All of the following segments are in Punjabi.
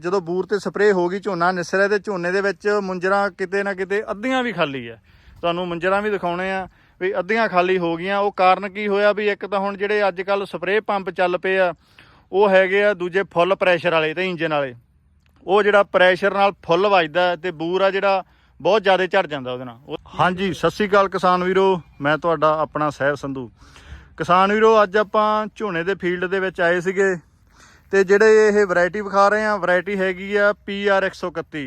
ਜਦੋਂ ਬੂਰ ਤੇ ਸਪਰੇਅ ਹੋ ਗਈ ਝੋਨਾ ਨਿਸਰਿਆ ਤੇ ਝੋਨੇ ਦੇ ਵਿੱਚ ਮੁੰਜਰਾ ਕਿਤੇ ਨਾ ਕਿਤੇ ਅੱਧੀਆਂ ਵੀ ਖਾਲੀ ਆ। ਤੁਹਾਨੂੰ ਮੁੰਜਰਾ ਵੀ ਦਿਖਾਉਣੇ ਆ ਵੀ ਅੱਧੀਆਂ ਖਾਲੀ ਹੋ ਗਈਆਂ। ਉਹ ਕਾਰਨ ਕੀ ਹੋਇਆ ਵੀ ਇੱਕ ਤਾਂ ਹੁਣ ਜਿਹੜੇ ਅੱਜ ਕੱਲ ਸਪਰੇਅ ਪੰਪ ਚੱਲ ਪਏ ਆ, ਉਹ ਹੈਗੇ ਆ ਦੂਜੇ ਫੁੱਲ ਪ੍ਰੈਸ਼ਰ ਵਾਲੇ ਤੇ ਇੰਜਨ ਵਾਲੇ। ਉਹ ਜਿਹੜਾ ਪ੍ਰੈਸ਼ਰ ਨਾਲ ਫੁੱਲ ਵੱਜਦਾ ਹੈ ਤੇ ਬੂਰ ਆ ਜਿਹੜਾ ਬਹੁਤ ਜ਼ਿਆਦਾ ਝੜ ਜਾਂਦਾ ਉਹਦੇ ਨਾਲ। ਉਹ- ਹਾਂਜੀ, ਸਤਿ ਸ੍ਰੀ ਅਕਾਲ ਕਿਸਾਨ ਵੀਰੋ। ਮੈਂ ਤੁਹਾਡਾ ਆਪਣਾ ਸਹਿਬ ਸੰਧੂ। ਕਿਸਾਨ ਵੀਰੋ, ਅੱਜ ਆਪਾਂ ਝੋਨੇ ਦੇ ਫੀਲਡ ਦੇ ਵਿੱਚ ਆਏ ਸੀਗੇ। ਤੇ ਜਿਹੜੇ ਇਹ ਵੈਰਾਈਟੀ ਵਿਖਾ ਰਹੇ ਆ ਵੈਰਾਈਟੀ ਹੈਗੀ ਆ PR 131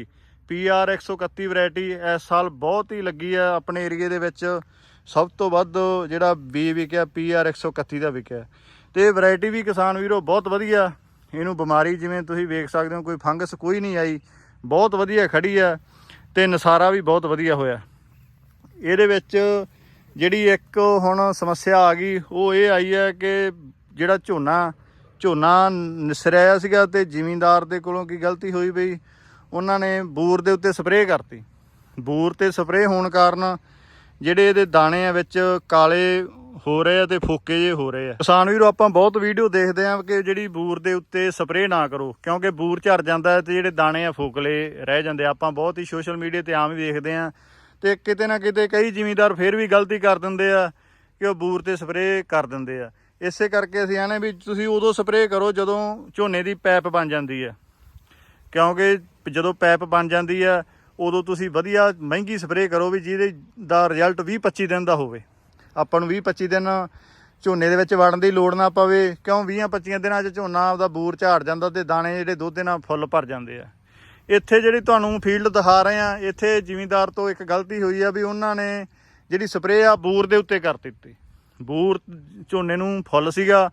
PR 131 ਵੈਰਾਈਟੀ ਇਸ ਸਾਲ ਬਹੁਤ ਹੀ ਲੱਗੀ ਆ, ਆਪਣੇ ਏਰੀਏ ਦੇ ਵਿੱਚ ਸਭ ਤੋਂ ਵੱਧ ਜਿਹੜਾ ਬੀ ਵਿਕਿਆ PR 131 ਦਾ ਵਿਕਿਆ। ਤੇ ਵੈਰਾਈਟੀ ਵੀ ਕਿਸਾਨ ਵੀਰੋ ਬਹੁਤ ਵਧੀਆ, ਇਹਨੂੰ ਬਿਮਾਰੀ ਜਿਵੇਂ ਤੁਸੀਂ ਵੇਖ ਸਕਦੇ ਹੋ, ਕੋਈ ਫੰਗਸ ਕੋਈ ਨਹੀਂ ਆਈ, ਬਹੁਤ ਵਧੀਆ ਖੜੀ ਆ ਤੇ ਨਸਾਰਾ ਵੀ ਬਹੁਤ ਵਧੀਆ ਹੋਇਆ। ਇਹਦੇ ਵਿੱਚ ਜਿਹੜੀ ਇੱਕ ਹੁਣ ਸਮੱਸਿਆ ਆ ਗਈ, ਉਹ ਇਹ ਆਈ ਹੈ ਕਿ ਜਿਹੜਾ ਝੋਨਾ ਝੋਨਾ ਨਿਸਰਿਆ ਸੀਗਾ ਤੇ ਜ਼ਿਮੀਂਦਾਰ ਦੇ ਕੋਲੋਂ ਕੀ ਗਲਤੀ ਹੋਈ ਬਈ? ਉਹਨਾਂ ਨੇ ਬੂਰ ਦੇ ਉੱਤੇ ਸਪਰੇਅ ਕਰਤੀ। ਬੂਰ ਤੇ ਸਪਰੇਅ ਹੋਣ ਕਾਰਨ ਜਿਹੜੇ ਇਹਦੇ ਦਾਣੇ ਆ ਵਿੱਚ ਕਾਲੇ ਹੋ ਰਹੇ ਆ ਤੇ ਫੋਕੇ ਜੇ ਹੋ ਰਹੇ ਆ। ਕਿਸਾਨ ਵੀਰੋ, ਆਪਾਂ ਬਹੁਤ ਵੀਡੀਓ ਦੇਖਦੇ ਆ ਕਿ ਜਿਹੜੀ ਬੂਰ ਦੇ ਉੱਤੇ ਸਪਰੇਅ ਨਾ ਕਰੋ, ਕਿਉਂਕਿ ਬੂਰ ਝੜ ਜਾਂਦਾ ਹੈ ਤੇ ਜਿਹੜੇ ਦਾਣੇ ਆ ਫੋਕਲੇ ਰਹਿ ਜਾਂਦੇ ਆਪਾਂ ਬਹੁਤ ਹੀ ਸੋਸ਼ਲ ਮੀਡੀਆ ਤੇ ਆਮ ਹੀ ਦੇਖਦੇ ਆ ਤੇ ਕਿਤੇ ਨਾ ਕਿਤੇ ਕਈ ਜ਼ਿਮੀਂਦਾਰ ਫੇਰ ਵੀ ਗਲਤੀ ਕਰ ਦਿੰਦੇ ਆ ਕਿ ਉਹ ਬੂਰ ਤੇ ਸਪਰੇਅ ਕਰ ਦਿੰਦੇ ਆ। ਇਸੇ ਕਰਕੇ ਅਸੀਂ ਆਨੇ ਵੀ ਤੁਸੀਂ ਉਦੋਂ ਸਪਰੇਅ ਕਰੋ ਜਦੋਂ ਝੋਨੇ ਦੀ ਪੈਪ ਬਣ ਜਾਂਦੀ ਹੈ। ਕਿਉਂਕਿ ਜਦੋਂ ਪੈਪ ਬਣ ਜਾਂਦੀ ਹੈ, ਉਦੋਂ ਤੁਸੀਂ ਵਧੀਆ ਮਹਿੰਗੀ ਸਪਰੇਅ ਕਰੋ ਵੀ ਜਿਹਦੇ ਦਾ ਰਿਜ਼ਲਟ 20 25 ਦਿਨ ਦਾ ਹੋਵੇ। ਆਪਾਂ ਨੂੰ 20 25 ਦਿਨ ਝੋਨੇ ਦੇ ਵਿੱਚ ਵੜਨ ਦੀ ਲੋੜ ਨਾ ਪਵੇ, ਕਿਉਂ 20 25 ਦਿਨਾਂ 'ਚ ਝੋਨਾ ਆਪਦਾ ਬੂਰ ਝਾੜ ਜਾਂਦਾ ਤੇ ਦਾਣੇ ਜਿਹੜੇ ਦੁੱਧ ਨਾਲ ਫੁੱਲ ਭਰ ਜਾਂਦੇ ਆ। ਇੱਥੇ ਜਿਹੜੀ ਤੁਹਾਨੂੰ ਫੀਲਡ ਦਿਖਾ ਰਹੇ ਆ ਇੱਥੇ ਜ਼ਿਮੀਂਦਾਰ ਤੋਂ ਇੱਕ ਗਲਤੀ ਹੋਈ ਆ ਵੀ ਉਹਨਾਂ ਨੇ ਜਿਹੜੀ ਸਪਰੇਅ ਆ ਬੂਰ ਦੇ ਉੱਤੇ ਕਰ ਦਿੱਤੀ। ਬੂਰ ਝੋਨੇ ਨੂੰ ਫੁੱਲ ਸੀਗਾ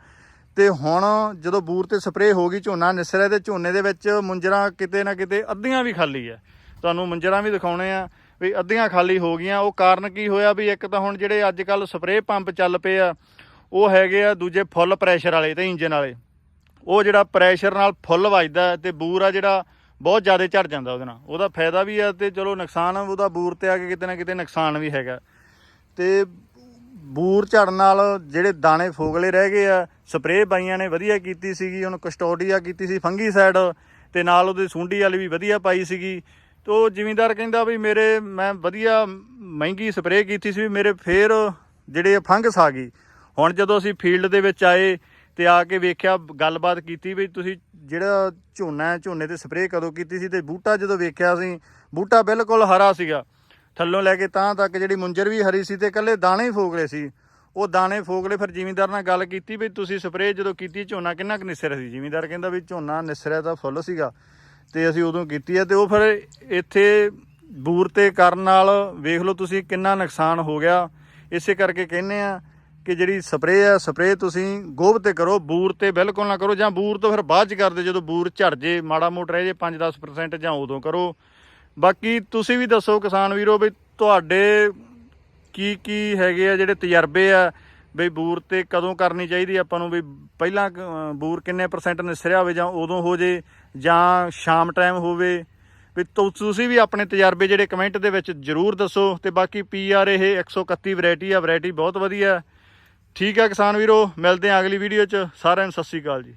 ਤੇ ਹੁਣ ਜਦੋਂ ਬੂਰ ਤੇ ਸਪਰੇਅ ਹੋ ਗਈ ਝੋਨਾ ਨਿਸਰਿਆ ਤੇ ਝੋਨੇ ਦੇ ਵਿੱਚ ਮੁੰਜਰਾ ਕਿਤੇ ਨਾ ਕਿਤੇ ਅੱਧੀਆਂ ਵੀ ਖਾਲੀ ਆ। ਤੁਹਾਨੂੰ ਮੁੰਜਰਾ ਵੀ ਦਿਖਾਉਣੇ ਆ ਵੀ ਅੱਧੀਆਂ ਖਾਲੀ ਹੋ ਗਈਆਂ। ਉਹ ਕਾਰਨ ਕੀ ਹੋਇਆ ਵੀ ਇੱਕ ਤਾਂ ਹੁਣ ਜਿਹੜੇ ਅੱਜ ਕੱਲ ਸਪਰੇਅ ਪੰਪ ਚੱਲ ਪਏ ਆ, ਉਹ ਹੈਗੇ ਆ ਦੂਜੇ ਫੁੱਲ ਪ੍ਰੈਸ਼ਰ ਵਾਲੇ ਤੇ ਇੰਜਨ ਵਾਲੇ। ਉਹ ਜਿਹੜਾ ਪ੍ਰੈਸ਼ਰ ਨਾਲ ਫੁੱਲ ਵੱਜਦਾ ਹੈ ਤੇ ਬੂਰ ਆ ਜਿਹੜਾ ਬਹੁਤ ਜ਼ਿਆਦਾ ਝੜ ਜਾਂਦਾ ਉਹਦੇ ਨਾਲ। ਉਹਦਾ ਫਾਇਦਾ ਵੀ ਆ ਤੇ ਚਲੋ ਨੁਕਸਾਨ ਉਹਦਾ ਬੂਰ ਤੇ ਆ ਕੇ ਕਿਤੇ ਨਾ ਕਿਤੇ ਨੁਕਸਾਨ ਵੀ ਹੈਗਾ। ਤੇ ਬੂਰ ਝੜਨ ਨਾਲ ਜਿਹੜੇ ਦਾਣੇ ਫੋਗਲੇ ਰਹਿ ਗਏ ਆ, ਸਪਰੇਅ ਬਾਈਆਂ ਨੇ, ਵਧੀਆ ਕੀਤੀ ਸੀਗੀ, ਉਹਨੂੰ ਕਸਟੋਡੀਆ ਕੀਤੀ ਸੀ ਫੰਗੀਸਾਈਡ ਤੇ ਨਾਲ ਉਹਦੇ ਸੁੰਡੀ ਵਾਲੀ ਵੀ ਵਧੀਆ ਪਾਈ ਸੀਗੀ। ਤੇ ਉਹ ਜ਼ਿਮੀਂਦਾਰ ਕਹਿੰਦਾ ਵੀ ਮੇਰੇ, ਮੈਂ ਵਧੀਆ ਮਹਿੰਗੀ ਸਪਰੇਅ ਕੀਤੀ ਸੀ ਵੀ ਮੇਰੇ ਫੇਰ ਜਿਹੜੇ ਫੰਗਸ ਆ ਗਈ। ਹੁਣ ਜਦੋਂ ਅਸੀਂ ਫੀਲਡ ਦੇ ਵਿੱਚ ਆਏ ਤੇ ਆ ਕੇ ਵੇਖਿਆ, ਗੱਲਬਾਤ ਕੀਤੀ ਵੀ ਤੁਸੀਂ ਜਿਹੜਾ ਝੋਨਾ ਝੋਨੇ ਤੇ ਸਪਰੇਅ ਕਦੋਂ ਕੀਤੀ ਸੀ ਤੇ ਬੂਟਾ ਜਦੋਂ ਵੇਖਿਆ ਸੀ ਬੂਟਾ ਬਿਲਕੁਲ ਹਰਾ ਸੀਗਾ। ਥੱਲੋਂ ਲੈ ਕੇ ਤਾਂ ਤੱਕ ਜਿਹੜੀ ਮੁੰਜਰ ਵੀ ਹਰੀ ਸੀ ਤੇ ਇਕੱਲੇ ਦਾਣੇ ਹੀ ਫੋਗਲੇ ਸੀ। ਉਹ ਦਾਣੇ ਫੋਗਲੇ ਫਿਰ ਜ਼ਿਮੀਂਦਾਰ ਨਾਲ ਗੱਲ ਕੀਤੀ ਵੀ ਤੁਸੀਂ ਸਪਰੇਅ ਜਦੋਂ ਕੀਤੀ ਝੋਨਾ ਕਿੰਨਾ ਕੁ ਨਿਸਰਿਆ ਸੀ? ਜ਼ਿਮੀਂਦਾਰ ਕਹਿੰਦਾ ਵੀ ਝੋਨਾ ਨਿਸਰਿਆ ਤਾਂ ਫੁੱਲ ਸੀਗਾ ਤੇ ਅਸੀਂ ਉਦੋਂ ਕੀਤੀ ਹੈ ਤੇ ਉਹ ਫਿਰ ਇੱਥੇ ਬੂਰ ਤੇ ਕਰਨ ਨਾਲ ਵੇਖ ਲਓ ਤੁਸੀਂ ਕਿੰਨਾ ਨੁਕਸਾਨ ਹੋ ਗਿਆ। ਇਸੇ ਕਰਕੇ ਕਹਿੰਦੇ ਆ ਕਿ ਜਿਹੜੀ ਸਪਰੇਅ ਆ, ਸਪਰੇਅ ਤੁਸੀਂ ਗੋਭ ਤੇ ਕਰੋ, ਬੂਰ ਤੇ ਬਿਲਕੁਲ ਨਾ ਕਰੋ ਜਾਂ ਬੂਰ ਤੋਂ ਫਿਰ ਬਾਅਦ ਚ ਕਰਦੇ ਜਦੋਂ ਬੂਰ ਝੜ ਜੇ, ਮਾੜਾ ਮੋਟ ਰਹਿ ਜੇ 5-10% ਜਾਂ ਉਦੋਂ ਕਰੋ। ਬਾਕੀ ਤੁਸੀਂ ਵੀ ਦੱਸੋ ਕਿਸਾਨ ਵੀਰੋ ਵੀ ਤੁਹਾਡੇ ਕੀ ਕੀ ਹੈਗੇ ਆ ਜਿਹੜੇ ਤਜਰਬੇ ਆ ਬਈ ਬੂਰ ਤੇ ਕਦੋਂ ਕਰਨੀ ਚਾਹੀਦੀ ਆਪਾਂ ਨੂੰ ਵੀ ਪਹਿਲਾਂ ਅਹ, ਬੂਰ ਕਿੰਨੇ ਪਰਸੈਂਟ ਨਿਸਰਿਆ ਹੋਵੇ ਜਾਂ ਉਦੋਂ ਹੋ ਜੇ ਜਾਂ ਸ਼ਾਮ ਟਾਈਮ ਹੋਵੇ? ਵੀ ਤੁ- ਤੁਸੀਂ ਵੀ ਆਪਣੇ ਤਜਰਬੇ ਜਿਹੜੇ ਕਮੈਂਟ ਦੇ ਵਿੱਚ ਜਰੂਰ ਦੱਸੋ ਤੇ ਬਾਕੀ ਪੀਆਰ ਇਹ 131 ਵੈਰਾਈਟੀ ਆ ਵੈਰਾਈਟੀ ਬਹੁਤ ਵਧੀਆ। ਠੀਕ ਆ ਕਿਸਾਨ ਵੀਰੋ ਮਿਲਦੇ ਆ ਅਗਲੀ ਵੀਡੀਓ 'ਚ। ਸਾਰਿਆਂ ਨੂੰ ਸਤਿ ਸ੍ਰੀ ਅਕਾਲ ਜੀ।